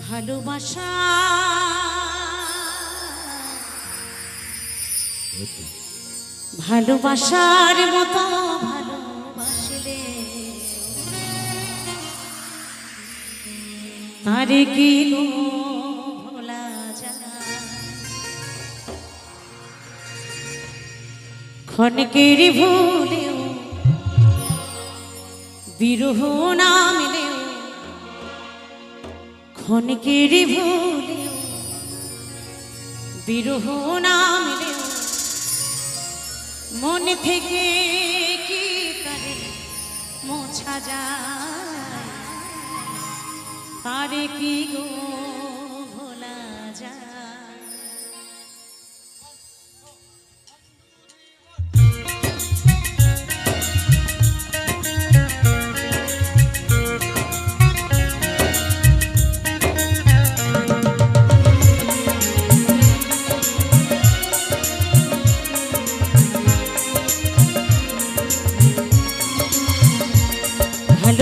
ভালোবাসা। ভালোবাসার মতো ভালোবাসলে তারে কি ক্ষণকের ভুলেও বিরহ না মেলেও কেড়ে ভুলে, বিরহ না মেলেও মন থেকে কি করে মোছা যায়? তারে কি গো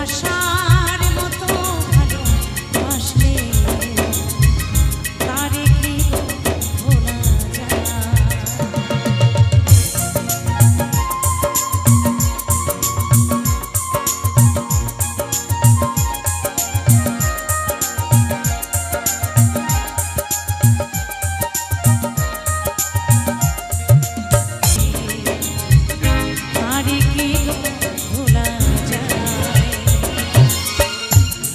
ভালোবাসার